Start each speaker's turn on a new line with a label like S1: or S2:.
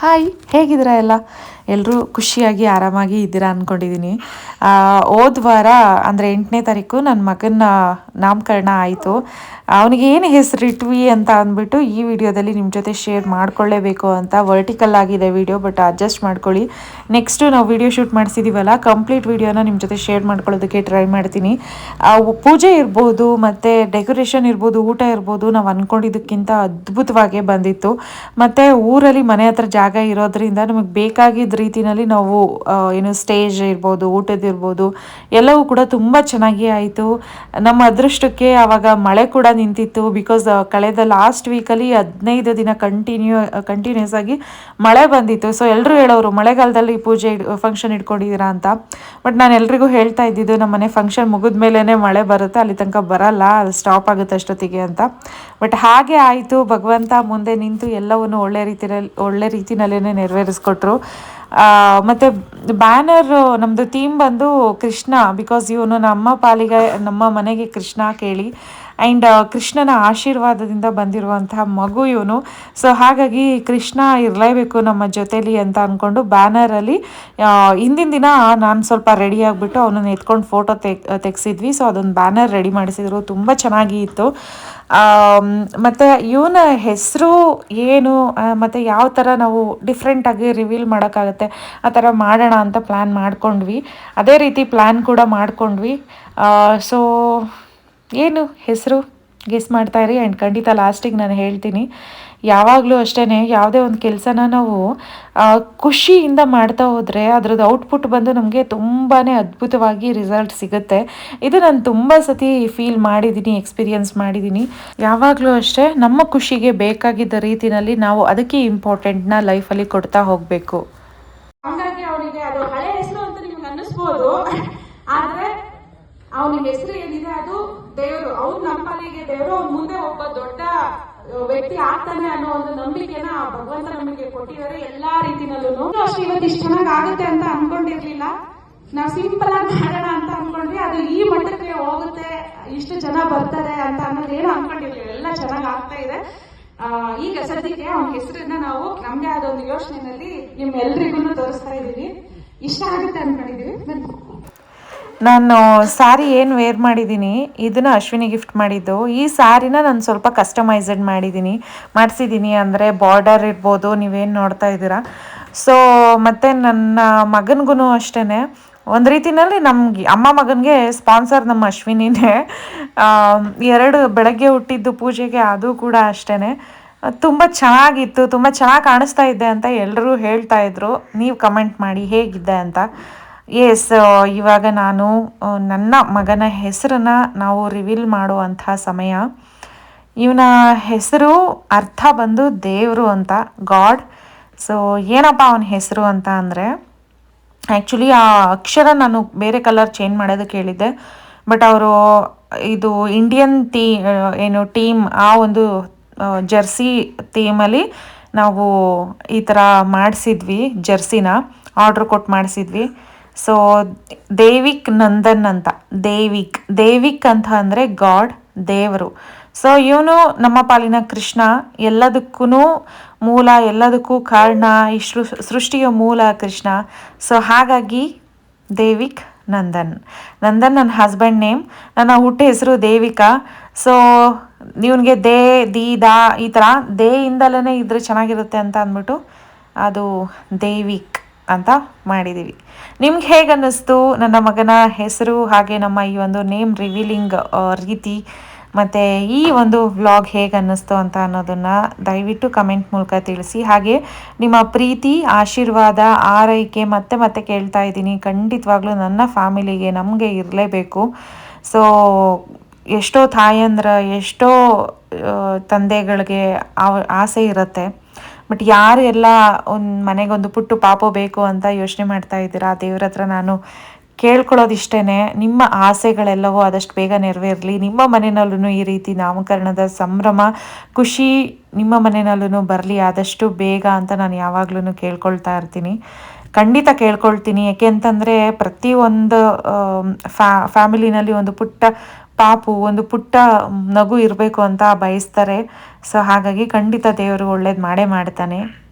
S1: Hi ಹೇಗಿದ್ದೀರಾ ಎಲ್ಲ? ಎಲ್ಲರೂ ಖುಷಿಯಾಗಿ, ಆರಾಮಾಗಿ ಇದ್ದೀರಾ ಅಂದ್ಕೊಂಡಿದ್ದೀನಿ ಹೋದ ವಾರ ಅಂದರೆ ಎಂಟನೇ ತಾರೀಕು ನನ್ನ ಮಗನ ನಾಮಕರಣ ಆಯಿತು. ಅವನಿಗೆ ಏನು ಹೆಸರಿಟ್ವಿ ಅಂತ ಅಂದ್ಬಿಟ್ಟು ಈ ವಿಡಿಯೋದಲ್ಲಿ ನಿಮ್ಮ ಜೊತೆ ಶೇರ್ ಮಾಡ್ಕೊಳ್ಳೇಬೇಕು ಅಂತ ವರ್ಟಿಕಲ್ ಆಗಿದೆ ವಿಡಿಯೋ ಬಟ್ ಅಡ್ಜಸ್ಟ್ ಮಾಡ್ಕೊಳ್ಳಿ. ನೆಕ್ಸ್ಟು ನಾವು ವಿಡಿಯೋ ಶೂಟ್ ಮಾಡಿಸಿದ್ದೀವಲ್ಲ ಕಂಪ್ಲೀಟ್ ವಿಡಿಯೋನ ನಿಮ್ಮ ಜೊತೆ ಶೇರ್ ಮಾಡ್ಕೊಳ್ಳೋದಕ್ಕೆ ಟ್ರೈ ಮಾಡ್ತೀನಿ. ಪೂಜೆ ಇರ್ಬೋದು, ಮತ್ತು ಡೆಕೋರೇಷನ್ ಇರ್ಬೋದು, ಊಟ ಇರ್ಬೋದು, ನಾವು ಅಂದ್ಕೊಂಡಿದ್ದಕ್ಕಿಂತ ಅದ್ಭುತವಾಗೇ ಬಂದಿತ್ತು. ಮತ್ತು ಊರಲ್ಲಿ ಮನೆ ಹತ್ರ ಜಾಗ ಇರೋದ್ರಿಂದ ನಮಗೆ ಬೇಕಾಗಿದ್ದ ರೀತಿಯಲ್ಲಿ ನಾವು ಏನು ಸ್ಟೇಜ್ ಇರ್ಬೋದು ಊಟದಿರ್ಬೋದು ಎಲ್ಲವೂ ಕೂಡ ತುಂಬ ಚೆನ್ನಾಗಿ ಆಯಿತು. ನಮ್ಮ ಅದೃಷ್ಟಕ್ಕೆ ಆವಾಗ ಮಳೆ ಕೂಡ ನಿಂತಿತ್ತು ಬಿಕಾಸ್ ಕಳೆದ ಲಾಸ್ಟ್ ವೀಕಲ್ಲಿ ಹದಿನೈದು ದಿನ ಕಂಟಿನ್ಯೂ ಕಂಟಿನ್ಯೂಸ್ ಆಗಿ ಮಳೆ ಬಂದಿತ್ತು. ಸೊ ಎಲ್ಲರೂ ಹೇಳೋರು, ಮಳೆಗಾಲದಲ್ಲಿ ಪೂಜೆ ಫಂಕ್ಷನ್ ಇಟ್ಕೊಂಡಿದ್ದೀರಾ ಅಂತ. ಬಟ್ ನಾನು ಎಲ್ರಿಗೂ ಹೇಳ್ತಾ ಇದ್ದಿದ್ದು, ನಮ್ಮ ಮನೆ ಫಂಕ್ಷನ್ ಮುಗಿದ ಮೇಲೇ ಮಳೆ ಬರುತ್ತೆ, ಅಲ್ಲಿ ತನಕ ಬರಲ್ಲ, ಅದು ಸ್ಟಾಪ್ ಆಗುತ್ತೆ ಅಷ್ಟೊತ್ತಿಗೆ ಅಂತ. ಬಟ್ ಹಾಗೆ ಆಯಿತು, ಭಗವಂತ ಮುಂದೆ ನಿಂತು ಎಲ್ಲವನ್ನು ಒಳ್ಳೆ ರೀತಿಯಲ್ಲಿ ಒಳ್ಳೆ ರೀತಿಯಲ್ಲೇ ನೆರವೇರಿಸ್ಕೊಟ್ರು. ಮತ್ತು ಬ್ಯಾನರ್ ನಮ್ಮದು ಥೀಮ್ ಬಂದು ಕೃಷ್ಣ ಬಿಕಾಸ್ ಇವನು ನಮ್ಮ ಪಾಲಿಗೆ ನಮ್ಮ ಮನೆಗೆ ಕೃಷ್ಣ ಕೇಳಿ ಆ್ಯಂಡ್ ಕೃಷ್ಣನ ಆಶೀರ್ವಾದದಿಂದ ಬಂದಿರುವಂತಹ ಮಗು ಇವನು. ಸೊ ಹಾಗಾಗಿ ಕೃಷ್ಣ ಇರಲೇಬೇಕು ನಮ್ಮ ಜೊತೇಲಿ ಅಂತ ಅಂದ್ಕೊಂಡು ಬ್ಯಾನರಲ್ಲಿ ಹಿಂದಿನ ದಿನ ನಾನು ಸ್ವಲ್ಪ ರೆಡಿ ಆಗಿಬಿಟ್ಟು ಅವನನ್ನು ಎತ್ಕೊಂಡು ಫೋಟೋ ತೆಗ್, ತೆಗ್ಸಿದ್ವಿ. ಸೊ ಅದೊಂದು ಬ್ಯಾನರ್ ರೆಡಿ ಮಾಡಿಸಿದ್ರು. ತುಂಬ ಚೆನ್ನಾಗಿ ಇತ್ತು. ಮತ್ತು ಇವನ ಹೆಸರು ಏನು ಮತ್ತು ಯಾವ ಥರ ನಾವು ಡಿಫ್ರೆಂಟಾಗಿ ರಿವೀಲ್ ಮಾಡೋಕ್ಕಾಗತ್ತೆ, ಆ ಥರ ಮಾಡೋಣ ಅಂತ ಪ್ಲ್ಯಾನ್ ಮಾಡ್ಕೊಂಡ್ವಿ. ಅದೇ ರೀತಿ ಪ್ಲ್ಯಾನ್ ಕೂಡ ಮಾಡ್ಕೊಂಡ್ವಿ. ಸೊ ಏನು ಹೆಸರು ಗೆಸ್ ಮಾಡ್ತಾಯಿರಿ ಆ್ಯಂಡ್ ಖಂಡಿತ ಲಾಸ್ಟಿಗೆ ನಾನು ಹೇಳ್ತೀನಿ. ಯಾವಾಗಲೂ ಅಷ್ಟೇ ಯಾವುದೇ ಒಂದು ಕೆಲಸನ ನಾವು ಖುಷಿಯಿಂದ ಮಾಡ್ತಾ ಹೋದರೆ ಅದ್ರದ್ದು ಔಟ್ಪುಟ್ ಬಂದು ನಮಗೆ ತುಂಬಾ ಅದ್ಭುತವಾಗಿ ರಿಸಲ್ಟ್ ಸಿಗುತ್ತೆ. ಇದು ನಾನು ತುಂಬ ಸತಿ ಫೀಲ್ ಮಾಡಿದ್ದೀನಿ ಎಕ್ಸ್ಪೀರಿಯನ್ಸ್ ಮಾಡಿದ್ದೀನಿ ಯಾವಾಗಲೂ ಅಷ್ಟೇ, ನಮ್ಮ ಖುಷಿಗೆ ಬೇಕಾಗಿದ್ದ ರೀತಿಯಲ್ಲಿ ನಾವು ಅದಕ್ಕೆ ಇಂಪಾರ್ಟೆಂಟ್ನ ಲೈಫಲ್ಲಿ ಕೊಡ್ತಾ ಹೋಗಬೇಕು.
S2: ಹಾಗಾಗಿ ಅವನಿಗೆ ಅದು ಹಳೆ ಹೆಸರು ಅಂತ ನಿಮ್ಗೆ ಅನ್ನಿಸ್ಬೋದು. ಆದ್ರೆ ಅವನ ಹೆಸರು ಏನಿದೆ ಅದು ದೇವರು. ಅವ್ನ ನಂಬನೆಗೆ ದೇವರು. ಅವ್ನ ಮುಂದೆ ಒಬ್ಬ ದೊಡ್ಡ ವ್ಯಕ್ತಿ ಆಗ್ತಾನೆ ಅನ್ನೋ ಒಂದು ನಂಬಿಕೆನ ಭಗವಂತ ನಮಗೆ ಕೊಟ್ಟಿದ್ದಾರೆ ಎಲ್ಲಾ ರೀತಿನಲ್ಲೂ ಅಷ್ಟು ಇವತ್ತು ಇಷ್ಟು ಚೆನ್ನಾಗಿ ಆಗುತ್ತೆ ಅಂತ ಅನ್ಕೊಂಡಿರ್ಲಿಲ್ಲ. ನಾವ್ ಸಿಂಪಲ್ ಆಗಿ ಮಾಡೋಣ ಅಂತ ಅನ್ಕೊಂಡ್ವಿ. ಅದು ಈ ಮಟ್ಟಕ್ಕೆ ಹೋಗುತ್ತೆ, ಇಷ್ಟು ಜನ ಬರ್ತಾರೆ ಅಂತ ಅನ್ನೋದು ಏನು ಅನ್ಕೊಂಡಿರ್ಲಿಲ್ಲ. ಎಲ್ಲ ಚೆನ್ನಾಗಿ ಆಗ್ತಾ ಇದೆ. ಈಗ ಸದ್ಯಕ್ಕೆ ಅವನ ಹೆಸರನ್ನ ನಾವು ನಮ್ಗೆ ಆದ ಒಂದು ಯೋಚನೆಯಲ್ಲಿ ನಿಮ್ ಎಲ್ರಿಗೂ ತೋರಿಸ್ತಾ ಇದೀವಿ ಇಷ್ಟ ಆಗುತ್ತೆ ಅನ್ಕೊಂಡಿದೀವಿ.
S1: ನಾನು ಸ್ಯಾರಿ ಏನು ವೇರ್ ಮಾಡಿದ್ದೀನಿ ಇದನ್ನು ಅಶ್ವಿನಿ ಗಿಫ್ಟ್ ಮಾಡಿದ್ದು. ಈ ಸ್ಯಾರಿನ ನಾನು ಸ್ವಲ್ಪ ಕಸ್ಟಮೈಸಡ್ ಮಾಡಿದ್ದೀನಿ ಮಾಡಿಸಿದ್ದೀನಿ ಅಂದರೆ ಬಾರ್ಡರ್ ಇರ್ಬೋದು, ನೀವೇನು ನೋಡ್ತಾ ಇದ್ದೀರಾ. ಸೊ ಮತ್ತು ನನ್ನ ಮಗನಿಗೂ ಅಷ್ಟೇ ಒಂದು ರೀತಿಯಲ್ಲಿ ನಮಗೆ, ಅಮ್ಮ ಮಗನಿಗೆ ಸ್ಪಾನ್ಸರ್ ನಮ್ಮ ಅಶ್ವಿನಿನೇ. ಎರಡು ಬೆಳಗ್ಗೆ ಹುಟ್ಟಿದ್ದು ಪೂಜೆಗೆ ಅದು ಕೂಡ ಅಷ್ಟೇ ತುಂಬ ಚೆನ್ನಾಗಿತ್ತು, ತುಂಬ ಚೆನ್ನಾಗಿ ಕಾಣಿಸ್ತಾ ಇದ್ದೆ ಅಂತ ಎಲ್ಲರೂ ಹೇಳ್ತಾ ಇದ್ರು. ನೀವು ಕಮೆಂಟ್ ಮಾಡಿ ಹೇಗಿದ್ದೆ ಅಂತ. ಎಸ್ ಇವಾಗ ನಾನು ನನ್ನ ಮಗನ ಹೆಸರನ್ನು ನಾವು ರಿವೀಲ್ ಮಾಡುವಂಥ ಸಮಯ. ಇವನ ಹೆಸರು ಅರ್ಥ ಬಂದು ದೇವರು ಅಂತ, ಗಾಡ್. ಸೊ ಏನಪ್ಪ ಅವನ ಹೆಸರು ಅಂತ ಅಂದರೆ ಆ್ಯಕ್ಚುಲಿ ಆ ಅಕ್ಷರ ನಾನು ಬೇರೆ ಕಲರ್ ಚೇಂಜ್ ಮಾಡೋದಕ್ಕೆ ಹೇಳಿದ್ದೆ. ಬಟ್ ಅವರು, ಇದು ಇಂಡಿಯನ್ ಟೀ ಏನು ಟೀಮ್ ಆ ಒಂದು ಜರ್ಸಿ ಥೀಮಲ್ಲಿ ನಾವು ಈ ಥರ ಮಾಡಿಸಿದ್ವಿ ಜರ್ಸಿನ ಆರ್ಡ್ರ್ ಕೊಟ್ಟು ಮಾಡಿಸಿದ್ವಿ. ಸೊ ದೇವಿಕ್ ನಂದನ್ ಅಂತ. ದೇವಿಕ್ ದೇವಿಕ್ ಅಂತ ಅಂದರೆ ಗಾಡ್ ದೇವರು. ಸೊ ಇವನು ನಮ್ಮ ಪಾಲಿನ ಕೃಷ್ಣ. ಎಲ್ಲದಕ್ಕೂ ಮೂಲ, ಎಲ್ಲದಕ್ಕೂ ಕಾರಣ, ಈ ಸೃಷ್ಟಿಯ ಮೂಲ ಕೃಷ್ಣ. ಸೊ ಹಾಗಾಗಿ ದೇವಿಕ್ ನಂದನ್ ನಂದನ್ ನನ್ನ ಹಸ್ಬೆಂಡ್ ನೇಮ್ ನನ್ನ ಹುಟ್ಟ ಹೆಸರು ದೇವಿಕಾ. ಸೊ ಇವನಿಗೆ ದೇ, ದಿ, ದಾ ಈ ಥರ, ದೇ ಇಂದಲೇ ಇದ್ರೆ ಚೆನ್ನಾಗಿರುತ್ತೆ ಅಂತ ಅಂದ್ಬಿಟ್ಟು ಅದು ದೇವಿಕ್ ಅಂತ ಮಾಡಿದ್ದೀವಿ ನಿಮ್ಗೆ ಹೇಗೆ ಅನ್ನಿಸ್ತು ನನ್ನ ಮಗನ ಹೆಸರು, ಹಾಗೆ ನಮ್ಮ ಈ ಒಂದು ನೇಮ್ ರಿವೀಲಿಂಗ್ ರೀತಿ ಮತ್ತು ಈ ಒಂದು ವ್ಲಾಗ್ ಹೇಗೆ ಅನ್ನಿಸ್ತು ಅಂತ ಅನ್ನೋದನ್ನು ದಯವಿಟ್ಟು ಕಮೆಂಟ್ ಮೂಲಕ ತಿಳಿಸಿ. ಹಾಗೆ ನಿಮ್ಮ ಪ್ರೀತಿ, ಆಶೀರ್ವಾದ, ಆರೈಕೆ ಮತ್ತೆ ಮತ್ತೆ ಕೇಳ್ತಾ ಇದ್ದೀನಿ. ಖಂಡಿತವಾಗ್ಲೂ ನನ್ನ ಫ್ಯಾಮಿಲಿಗೆ ನಮಗೆ ಇರಲೇಬೇಕು. ಸೊ ಎಷ್ಟೋ ತಾಯಂದ್ರ, ಎಷ್ಟೋ ತಂದೆಗಳಿಗೆ ಆಸೆ ಇರುತ್ತೆ. ಬಟ್ ಯಾರು ಎಲ್ಲ ಒಂದು ಮನೆಗೊಂದು ಪುಟ್ಟು ಪಾಪ ಬೇಕು ಅಂತ ಯೋಚನೆ ಮಾಡ್ತಾ ಇದ್ದೀರಾ? ದೇವ್ರ ಹತ್ರ ನಾನು ಕೇಳ್ಕೊಳ್ಳೋದಿಷ್ಟೇ ನಿಮ್ಮ ಆಸೆಗಳೆಲ್ಲವೂ ಆದಷ್ಟು ಬೇಗ ನೆರವೇರಲಿ. ನಿಮ್ಮ ಮನೆಯಲ್ಲೂ ಈ ರೀತಿ ನಾಮಕರಣದ ಸಂಭ್ರಮ, ಖುಷಿ ನಿಮ್ಮ ಮನೆಯಲ್ಲೂ ಬರಲಿ. ಆದಷ್ಟು ಬೇಗ ಅಂತ ನಾನು ಯಾವಾಗಲೂ ಕೇಳ್ಕೊಳ್ತಾ ಇರ್ತೀನಿ. ಖಂಡಿತ ಕೇಳ್ಕೊಳ್ತೀನಿ. ಯಾಕೆ ಅಂತಂದರೆ ಪ್ರತಿಯೊಂದು ಫ್ಯಾ, ಫ್ಯಾಮಿಲಿನಲ್ಲಿ ಒಂದು ಪುಟ್ಟ ಪಾಪು ಒಂದು ಪುಟ್ಟ ನಗು ಇರಬೇಕು ಅಂತ ಬಯಸ್ತಾರೆ. ಸೊ ಹಾಗಾಗಿ ಖಂಡಿತ ದೇವರು ಒಳ್ಳೇದು ಮಾಡೇ ಮಾಡ್ತಾನೆ.